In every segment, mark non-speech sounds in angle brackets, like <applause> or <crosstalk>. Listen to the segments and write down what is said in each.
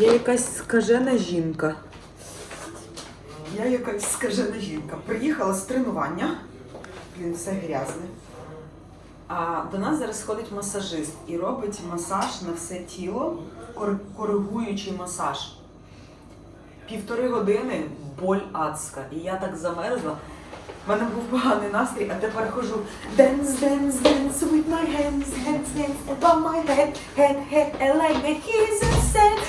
Я якась скажена жінка. Я якась скажена жінка. Приїхала з тренування. Блін, все грязне. А до нас зараз ходить масажист і робить масаж на все тіло, коригуючий масаж. Півтори години боль адська. І я так замерзла. У мене був поганий настрій, а тепер хожу dance, dance, dance with my hands, hands, hands above my head, head, head, and like the keys and going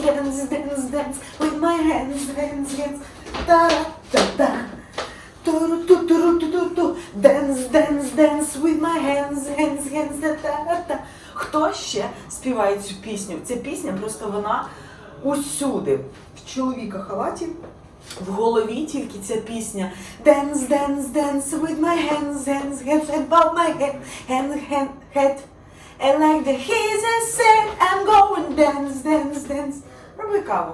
dance, dance, dance with my hands, hands, hands, da da da da ту ту ту ту ту ту dance, dance, dance with my hands, hands, hands, da Хто ще співає цю пісню? Ця пісня просто вона усюди. В чоловіка халаті в голові тільки ця пісня Dance, dance, dance with my hands, hands, hands above my head, hand, hand, head. And like the he's said, I'm going dance, dance, dance. Роби каву.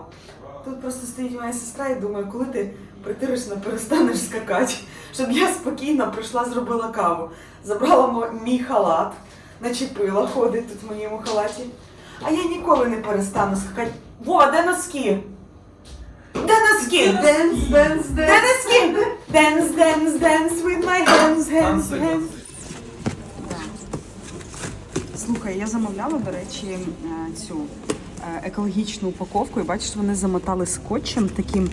Тут просто стоїть моя сестра і думає, коли ти притиришно перестанеш скакати, щоб я спокійно прийшла, зробила каву. Забрала мій халат, начепила, ходить тут в моєму халаті. А я ніколи не перестану скакати. Вова, де носки? Де носки? Dance, dance, Де носки? Dance, dance, dance with my hands, hands, hands. Слухай, я замовляла, до речі, е, цю е, екологічну упаковку, і бачиш, вони замотали скотчем таким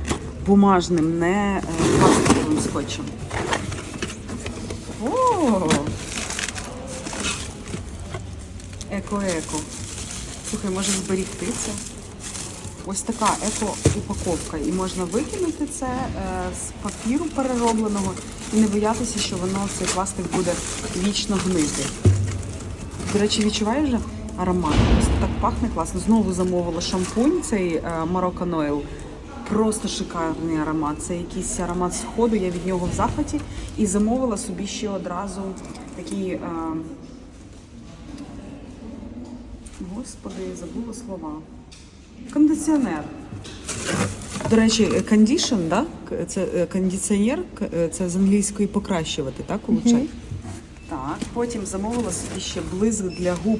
бумажним, не е, пластиковим скотчем. О! Еко-еко. Слухай, може зберігти це? Ось така еко-упаковка. І можна викинути це з папіру переробленого і не боятися, що воно цей пластик буде вічно гнити. До речі, відчуваєш вже аромат? Просто так пахне класно. Знову замовила шампунь, цей е, Moroccan Oil. Просто шикарний аромат. Це якийсь аромат сходу, я від нього в захваті. І замовила собі ще одразу такий. Е, господи, забула слова. Кондиціонер. До речі, кондішн, да? Це е, кондиціонер, це з англійської покращувати, так, улучшати? Так, потім замовила собі ще блиск для губ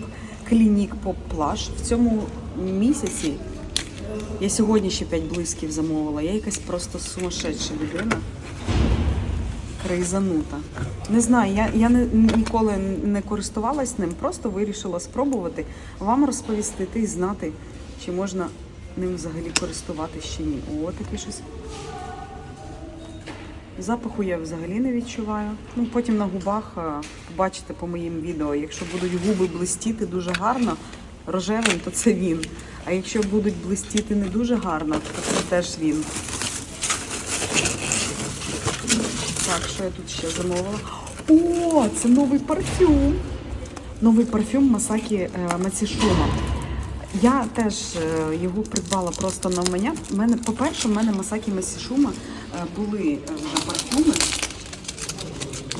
Pop Plush. В цьому місяці я сьогодні ще 5 блисків замовила. Я якась просто сумасшедша людина. Крейзанута. Не знаю, я, я не, ніколи не користувалась ним, просто вирішила спробувати вам розповісти і знати, чи можна ним взагалі користуватися чи ні. О, таке щось. Запаху я взагалі не відчуваю. Ну, потім на губах побачите по моїм відео. Якщо будуть губи блистіти дуже гарно, рожевим, то це він. А якщо будуть блистіти не дуже гарно, то це теж він. Так, що я тут ще замовила? О, це новий парфюм. Новий парфюм Масакі е, Мацішума. Я теж е, його придбала просто на мене. Мене, по-перше, в мене Масакі Масішума е, були е, вже парфюми.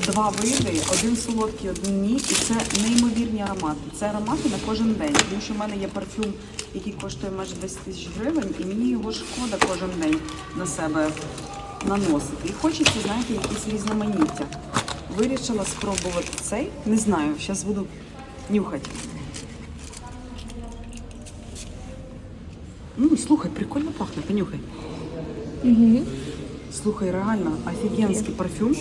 Два види, один солодкий, один ні. І це неймовірні аромати. Це аромати на кожен день. Тому що в мене є парфюм, який коштує майже 10 тисяч гривень, і мені його шкода кожен день на себе наносити. І хочеться, знаєте, якісь різноманіття. Вирішила спробувати цей. Не знаю, зараз буду нюхати. Ну, слухай, прикольно пахне, понюхай. Слухай, реально, офігенський парфюм.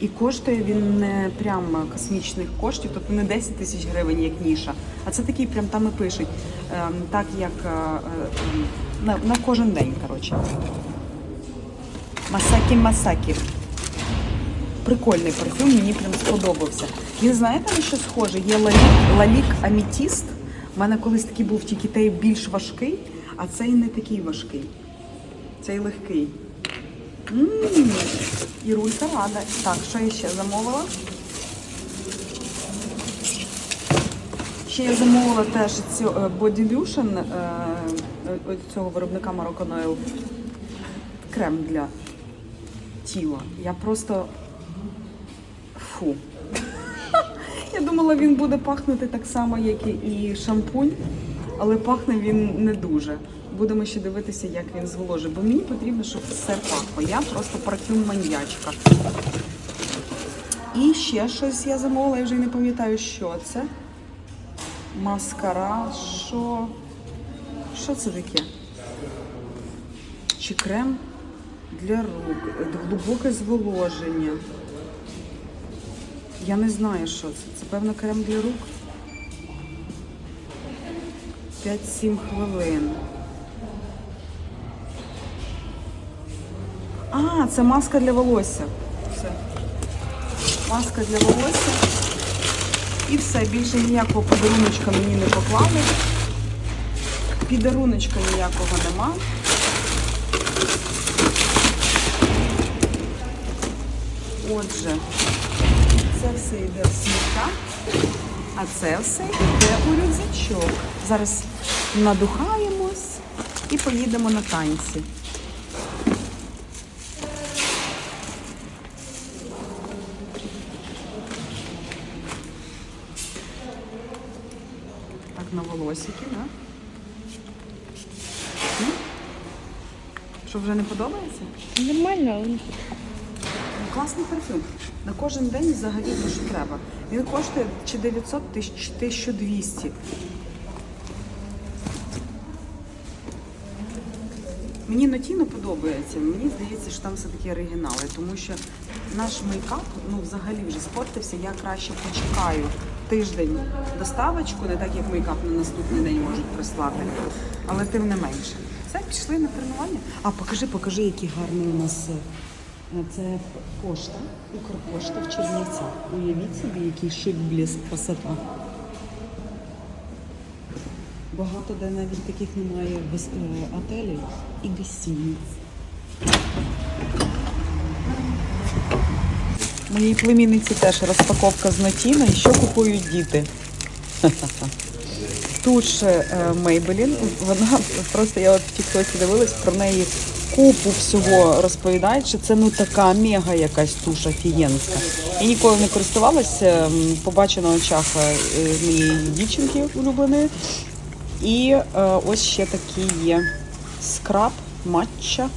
І коштує він не прям космічних коштів, тобто не 10 тисяч гривень, як ніша. А це такий прям там і пишуть, ем, так як е, е, на, на кожен день, коротше. Масакі Масакі. Прикольний парфюм, мені прям сподобався. Він знаєте на що схожий? Є лалік, лалік Амітіст. У мене колись такий був тільки той більш важкий, а цей не такий важкий. Цей легкий. М, І рулька рада. Так, що я ще замовила? Ще я замовила теж цю е, Body Lotion е, е, цього виробника Moroccan Oil. Крем для тіла. Я просто фу. <laughs> Я думала, він буде пахнути так само, як і шампунь, але пахне він не дуже. Будемо ще дивитися, як він зволожить, бо мені потрібно, щоб все пахло. Я просто парфюм маньячка. І ще щось я замовила, я вже не пам'ятаю, що це. Маскара, що. Що це таке? Чи крем для рук, глибоке зволоження. Я не знаю, що це. Це певно крем для рук. 5-7 хвилин. А, це маска для волосся. Все. Маска для волосся. І все, більше ніякого подаруночка мені не поклали. Підаруночка ніякого нема. Отже, це все йде в сміття, а це все йде у рюкзачок. Зараз надухаємось і поїдемо на танці. Так, на волосики, да? Що вже не подобається? Нормально. Класний парфюм. На кожен день взагалі те, що треба. Він коштує чи 900, чи 1200. Мені Нотіно подобається. Мені здається, що там все-таки оригінали, тому що наш мейкап ну, взагалі вже спортився. Я краще почекаю тиждень доставочку, не так як мейкап на наступний день можуть прислати. Але тим не менше. Все, пішли на тренування. А покажи, покажи, який гарний у нас. Е, Це пошта, Укрпошта в Чернівцях. Уявіть собі, який шик, блеск, красота. Багато де навіть таких немає е, і гостиниць. Моїй племінниці теж розпаковка з Нотіно. І що купують діти? Туш Maybelline, вона просто я от в Тіктоці дивилась про неї купу всього розповідають, що це ну така мега якась туш офігенська. Я ніколи не користувалася, м, побачила на очах е, моєї дівчинки улюбленої. І е, ось ще такий є скраб матча,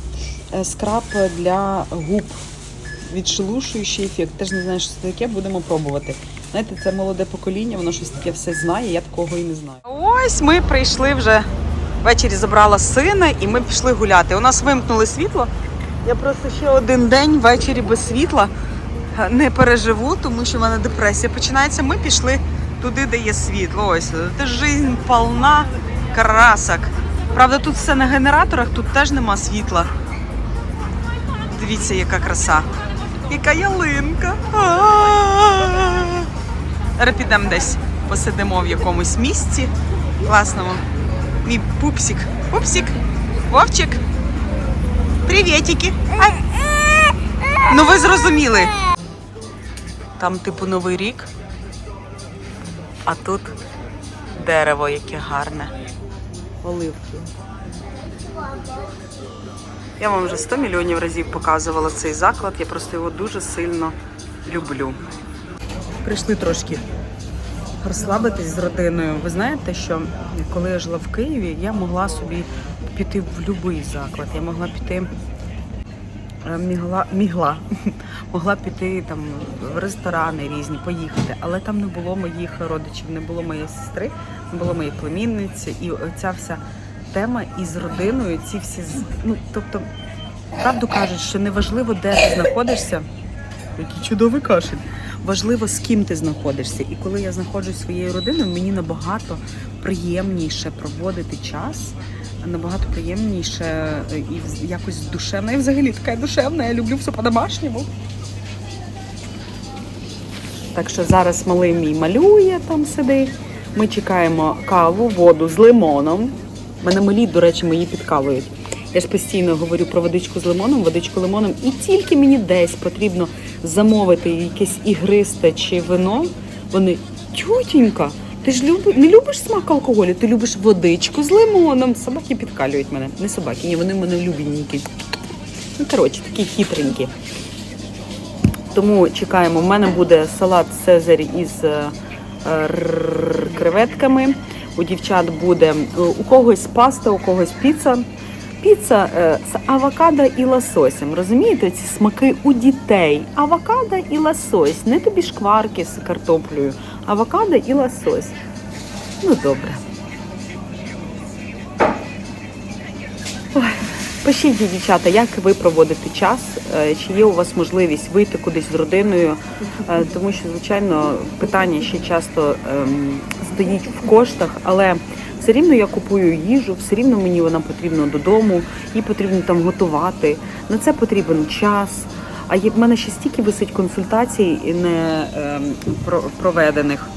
е, скраб для губ. Відшелушуючий ефект. Теж не знаю, що це таке, будемо пробувати. Знаєте, це молоде покоління, воно щось таке все знає, я такого і не знаю. Ось ми прийшли вже ввечері забрала сина і ми пішли гуляти. У нас вимкнули світло. Я просто ще один день ввечері без світла е, не переживу, тому що в мене депресія починається. Ми пішли туди, де є світло. Ось це жизнь повна красок. Правда, тут все на генераторах, тут теж нема світла. Дивіться, яка краса. Яка ялинка. А-а-а. Зараз підемо десь, посидимо в якомусь місці класному. Мій пупсик. Пупсик. Вовчик. Привітики. Ну ви зрозуміли. Там, типу, Новий рік. А тут дерево яке гарне. Оливки. Я вам вже 100 мільйонів разів показувала цей заклад. Я просто його дуже сильно люблю. Прийшли трошки розслабитись з родиною. Ви знаєте, що коли я жила в Києві, я могла собі піти в будь-який заклад. Я могла піти. е, Мігла, мігла. <laughs> могла піти там в ресторани різні, поїхати, але там не було моїх родичів, не було моєї сестри, не було моєї племінниці. І ця вся тема із родиною, ці всі ну тобто, правду кажуть, що неважливо, де ти знаходишся. Який чудовий кашель. Важливо, з ким ти знаходишся. І коли я знаходжусь своєю родиною, мені набагато приємніше проводити час, набагато приємніше е, і якось душевно. Я взагалі така душевна, я люблю все по-домашньому. Так що зараз малий мій малює там сидить. Ми чекаємо каву, воду з лимоном. Мене малі, до речі, мої підкалують. Я ж постійно говорю про водичку з лимоном, водичку лимоном, і тільки мені десь потрібно замовити якесь ігристе чи вино. Вони тютінька, ти ж люби, не любиш смак алкоголю, ти любиш водичку з лимоном. Собаки підкалюють мене. Не собаки, ні, вони в мене любенькі. Ну, коротше, такі хитренькі. Тому чекаємо. У мене буде салат Цезарь із е, креветками. У дівчат буде е, у когось паста, у когось піца. Піца е, з авокадо і лососем. Розумієте, ці смаки у дітей. Авокадо і лосось. Не тобі шкварки з картоплею. Авокадо і лосось. Ну добре. Пишіть, дівчата, як ви проводите час, е, чи є у вас можливість вийти кудись з родиною, Е, тому що, звичайно, питання ще часто ем, стоїть в коштах, але все рівно я купую їжу, все рівно мені вона потрібна додому, їй потрібно там готувати. На це потрібен час. А є в мене ще стільки висить консультацій не ем, про- проведених.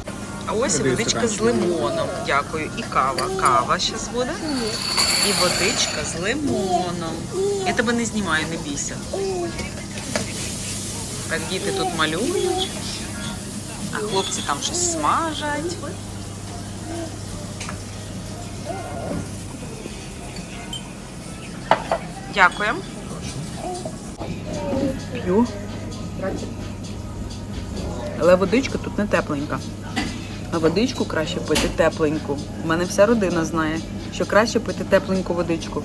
А ось і водичка з лимоном. Дякую. І кава. Кава зараз буде. І водичка з лимоном. Я тебе не знімаю, не бійся. Так, діти тут малюють, а хлопці там щось смажать. Дякую. П'ю. Але водичка тут не тепленька. А водичку краще пити тепленьку. У мене вся родина знає, що краще пити тепленьку водичку.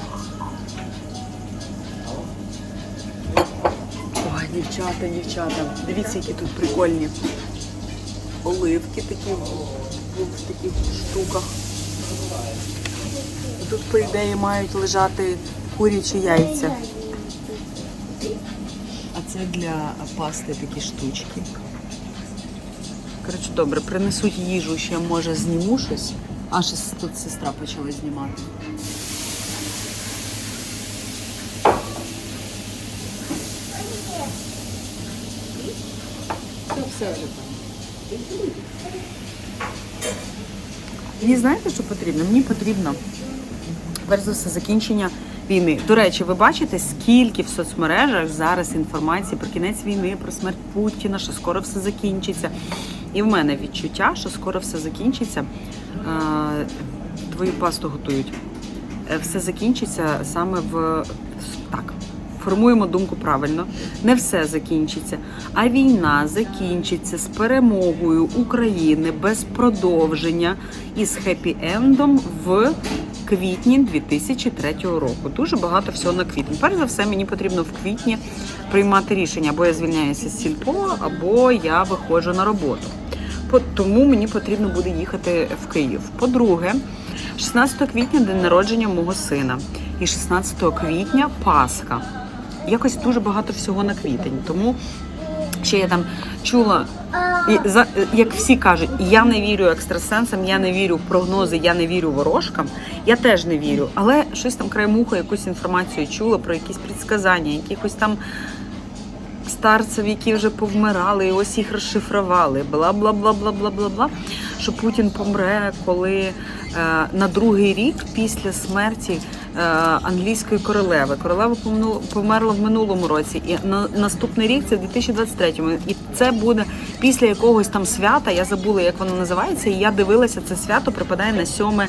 Ой, дівчата, дівчата. Дивіться, які тут прикольні. Оливки такі в, таких штуках. Тут, по ідеї, мають лежати курячі яйця. А це для пасти такі штучки. Коротше, добре, принесуть їжу, ще може зніму щось. А ще тут сестра почала знімати. Мені знаєте, що потрібно? Мені потрібно перш за все закінчення війни. До речі, ви бачите, скільки в соцмережах зараз інформації про кінець війни, про смерть Путіна, що скоро все закінчиться. І в мене відчуття, що скоро все закінчиться. Твою пасту готують. Е, Все закінчиться саме в так. Формуємо думку правильно. Не все закінчиться, а війна закінчиться з перемогою України без продовження і з хеппі-ендом в квітні 2003 року. Дуже багато всього на квітень. Перш за все, мені потрібно в квітні приймати рішення, або я звільняюся з сільпо, або я виходжу на роботу. Тому мені потрібно буде їхати в Київ. По-друге, 16 квітня день народження мого сина. І 16 квітня Пасха. Якось дуже багато всього на квітень. Тому ще я там чула, і за, як всі кажуть, я не вірю екстрасенсам, я не вірю в прогнози, я не вірю ворожкам. Я теж не вірю. Але щось там край муха, якусь інформацію чула про якісь предсказання, якихось там старців, які вже повмирали, і ось їх розшифрували. Бла бла бла бла бла бла бла. Що Путін помре, коли е, на другий рік після смерті англійської королеви. Королева померла в минулому році, і на наступний рік це в 2023-му. І це буде після якогось там свята. Я забула, як воно називається. І я дивилася, це свято припадає на 7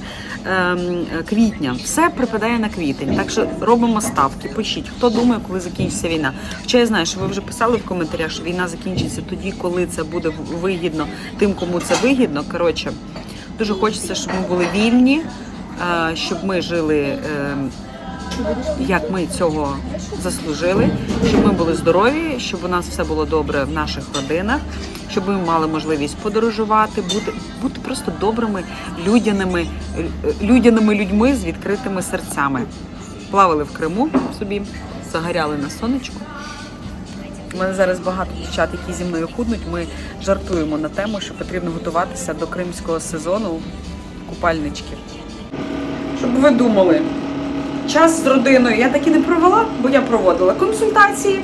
ем, квітня. Все припадає на квітень. Так що робимо ставки. Пишіть, хто думає, коли закінчиться війна. Хоча я знаю, що ви вже писали в коментарях, що війна закінчиться тоді, коли це буде вигідно тим, кому це вигідно. Коротше, дуже хочеться, щоб ми були вільні, е, щоб ми жили. е, Як ми цього заслужили, щоб ми були здорові, щоб у нас все було добре в наших родинах, щоб ми мали можливість подорожувати, бути, бути просто добрими, людяними, е, людяними людьми з відкритими серцями. Плавали в Криму собі, загоряли на сонечку. У мене зараз багато дівчат, які зі мною худнуть. Ми жартуємо на тему, що потрібно готуватися до кримського сезону купальничків. Щоб ви думали, час з родиною я таки не провела, бо я проводила консультації.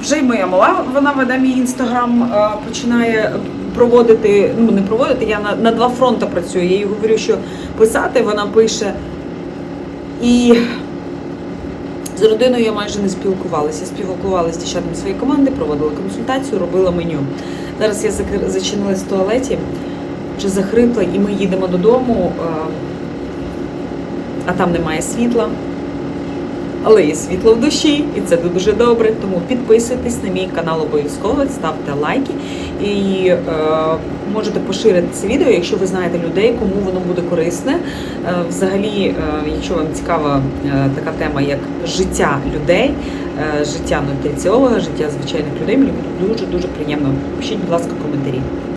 Вже й моя мала, вона веде мій інстаграм, е, починає проводити, ну не проводити, я на, на два фронти працюю. Я їй говорю, що писати, вона пише. І з родиною я майже не спілкувалася. Спілкувалася з дівчатами своєї команди, проводила консультацію, робила меню. Зараз я зачинилась в туалеті, вже захрипла, і ми їдемо додому, а, а там немає світла. Але є світло в душі, і це дуже добре. Тому підписуйтесь на мій канал обов'язково, ставте лайки і е, можете поширити це відео, якщо ви знаєте людей, кому воно буде корисне. Е, взагалі, е, якщо вам цікава е, така тема, як життя людей, е, життя нутриціолога, життя звичайних людей, мені буде дуже дуже приємно. Пишіть, будь ласка, коментарі.